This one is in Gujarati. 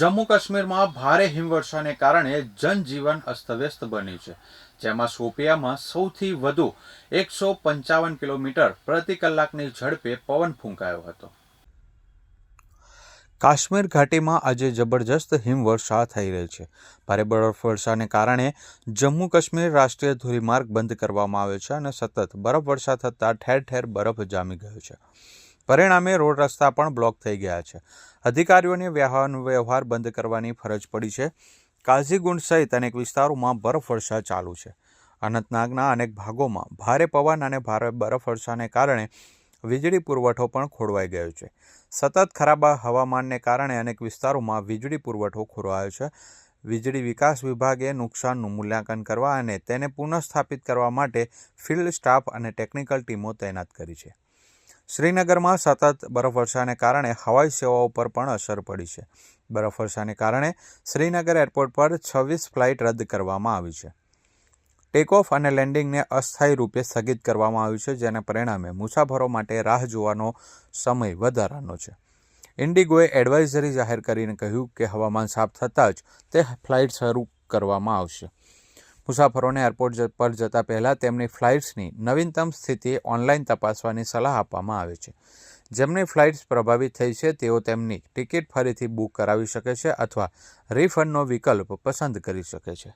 જમ્મુ કાશ્મીરમાં ભારે હિમવર્ષાને કારણે જનજીવન અસ્તવ્યસ્ત બન્યું છે. જેમાં શોપિયામાં સૌથી વધુ એકસો પંચાવન કિલોમીટર પ્રતિ કલાકની ઝડપે પવન ફૂંકાયો હતો. કાશ્મીર ઘાટીમાં આજે જબરજસ્ત હિમવર્ષા થઈ રહી છે. ભારે બરફવર્ષાને કારણે જમ્મુ કાશ્મીર રાષ્ટ્રીય ધોરીમાર્ગ બંધ કરવામાં આવ્યો છે અને સતત બરફવર્ષા થતાં ઠેર ઠેર બરફ જામી ગયો છે. પરિણામે રોડ રસ્તા પણ બ્લોક થઈ ગયા છે. અધિકારીઓને વાહન વ્યવહાર બંધ કરવાની ફરજ પડી છે. કાઝીગુંડ સહિત અનેક વિસ્તારોમાં બરફવર્ષા ચાલુ છે. અનંતનાગના અનેક ભાગોમાં ભારે પવન અને ભારે બરફવર્ષાને કારણે વીજળી પુરવઠો પણ ખોરવાઈ ગયો છે. સતત ખરાબ હવામાનને કારણે અનેક વિસ્તારોમાં વીજળી પુરવઠો ખોરવાયો છે. વીજળી વિકાસ વિભાગે નુકસાનનું મૂલ્યાંકન કરવા અને તેને પુનઃસ્થાપિત કરવા માટે ફિલ્ડ સ્ટાફ અને ટેકનિકલ ટીમો તૈનાત કરી છે. શ્રીનગરમાં સતત બરફવર્ષાને કારણે હવાઈ સેવાઓ પર પણ અસર પડી છે. બરફવર્ષાને કારણે શ્રીનગર એરપોર્ટ પર છવ્વીસ ફ્લાઇટ રદ કરવામાં આવી છે. ટેકઓફ અને લેન્ડિંગને અસ્થાયી રૂપે સ્થગિત કરવામાં આવ્યું છે, જેના પરિણામે મુસાફરો માટે રાહ જોવાનો સમય વધારાનો છે. ઇન્ડિગોએ એડવાઇઝરી જાહેર કરીને કહ્યું કે હવામાન સાફ થતાં જ તે ફ્લાઇટ શરૂ કરવામાં આવશે. મુસાફરોને એરપોર્ટ પર જતા પહેલાં તેમની ફ્લાઇટ્સની નવીનતમ સ્થિતિ ઓનલાઈન તપાસવાની સલાહ આપવામાં આવે છે. જેમની ફ્લાઇટ્સ પ્રભાવિત થઈ છે, તેઓ તેમની ટિકિટ ફરીથી બુક કરાવી શકે છે અથવા રિફંડનો વિકલ્પ પસંદ કરી શકે છે.